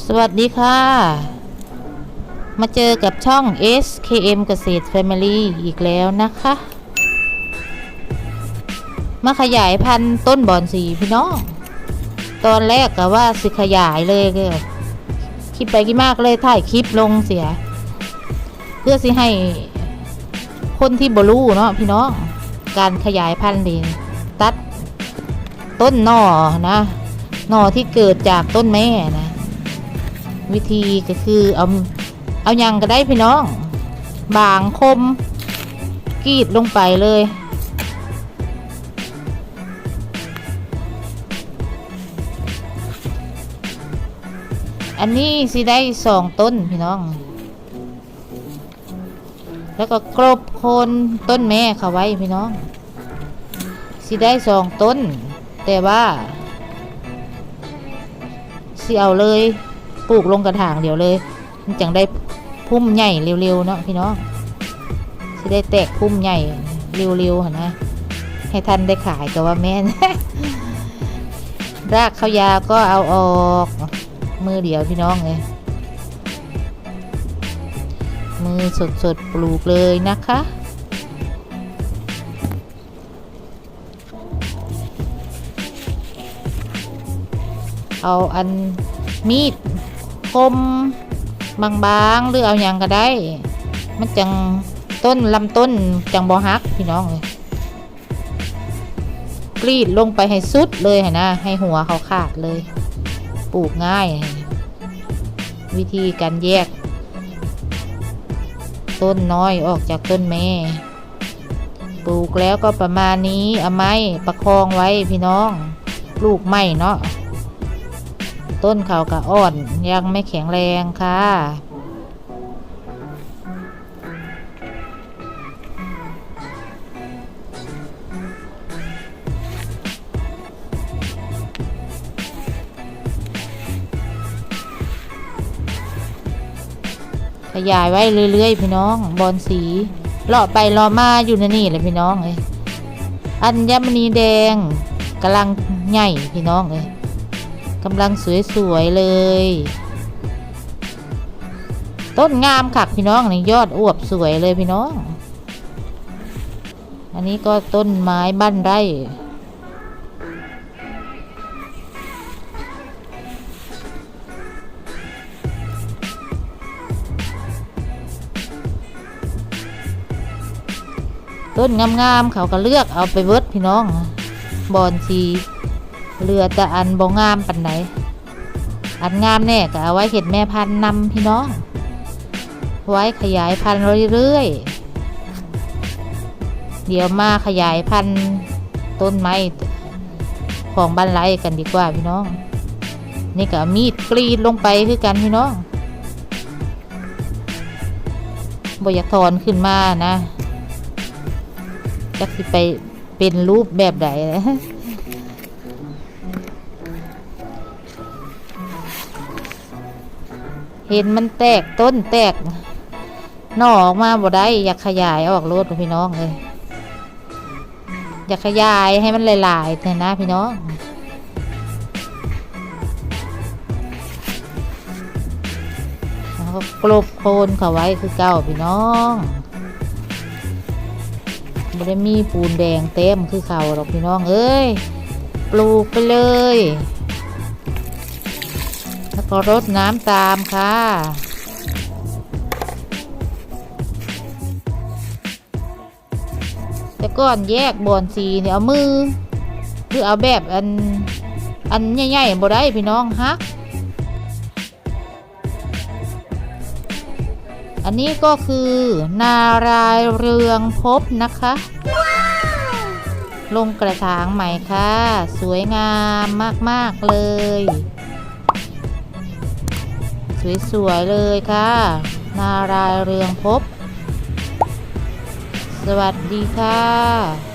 สวัสดีค่ะ มาเจอกับช่อง SKM เกษตร Family อีกแล้วนะคะ มาขยายพันธุ์ต้นบอนสีพี่น้อง ตอนแรกก็ว่าสิขยายเลยก็คิดไปคิดมากเลยถ่ายคลิปลงเสีย เพื่อสิให้คนที่บรู้เนาะพี่น้อง การขยายพันธุ์ดีตัดต้นหน่อนะ หน่อที่เกิดจากต้นแม่นะ วิธีก็คือเอาเอายังก็ได้พี่น้อง บางคมกรีดลงไปเลย อันนี้สิได้สองต้นพี่น้อง แล้วก็กรบโคนต้นแม่เขาไว้พี่น้อง สิได้สองต้น แต่ว่าสิเอาเลย ปลูกลงกระถางเดี๋ยวเลยมันจังได้พุ่มใหญ่เร็วๆเนาะพี่น้องสิได้แตกพุ่มใหญ่เร็วๆหั่นนะให้ท่านได้ขายก็ว่าแม่นรากข้าวยาก็เอาออกมือเดียวพี่น้องเลยมือสดๆปลูกเลยนะคะเอาอันมีด คมบางๆหรือเอาอย่างก็ได้ มันจังต้นลำต้นจังบอฮักพี่น้องเลยกรีดลงไปให้สุดเลยนะ ให้หัวเขาขาดเลย ปลูกง่าย วิธีการแยก ต้นน้อยออกจากต้นแม่ ปลูกแล้วก็ประมาณนี้เอาไม้ประคองไว้พี่น้องปลูกไม้เนาะ ต้นเขากะอ่อนยังไม่แข็งแรงค่ะ ขยายไว้เรื่อยๆพี่น้อง บอนสีเลาะไปเลาะมาอยู่ในนี่เลยพี่น้องเลยอัญมณีแดงกำลังใหญ่พี่น้องเลย กำลังสวยๆเลย ต้นงามคักพี่น้องนี่ยอดอวบสวยเลยพี่น้อง อันนี้ก็ต้นไม้บ้านไร่ต้นงามๆเขาก็เลือกเอาไปเวิร์ดพี่น้อง บอนสี เรือแต่อันบ่งามปันไหนอันงามแน่ก็เอาไว้เห็ดแม่พันธุ์นำพี่น้อง ไว้ขยายพันธุ์เรื่อยๆ เดี๋ยวมาขยายพันธุ์ต้นไม้ของบ้านไร่กันดีกว่าพี่น้อง นี่ก็มีดกรีดลงไปคือกันพี่น้องบอยากถอนขึ้นมานะจักสิไปเป็นรูปแบบใด เห็นมันแตกต้นแตกหน่อออกมาบ่ได้อยากขยายออกรถพี่น้องเลยอยากขยายให้มันหลายๆเลยนะพี่น้องก็กลบโคนเขาไว้คือเก้าพี่น้องไม่ได้มีปูนแดงเต็มคือเขาหรอกพี่น้องเอ้ย ปลูกไปเลย ก็รดน้ำตามค่ะ แต่ก่อนแยกบอนสีเนี่ยเอามือหรือเอาแบบอัน อันใหญ่ๆบ่ได้พี่น้องฮักอันนี้ก็คือ นารายเรืองพบนะคะ ลงกระถางใหม่ค่ะ สวยงามมาก ๆ เลย สวยๆเลยค่ะ นารายเรืองพบ สวัสดีค่ะ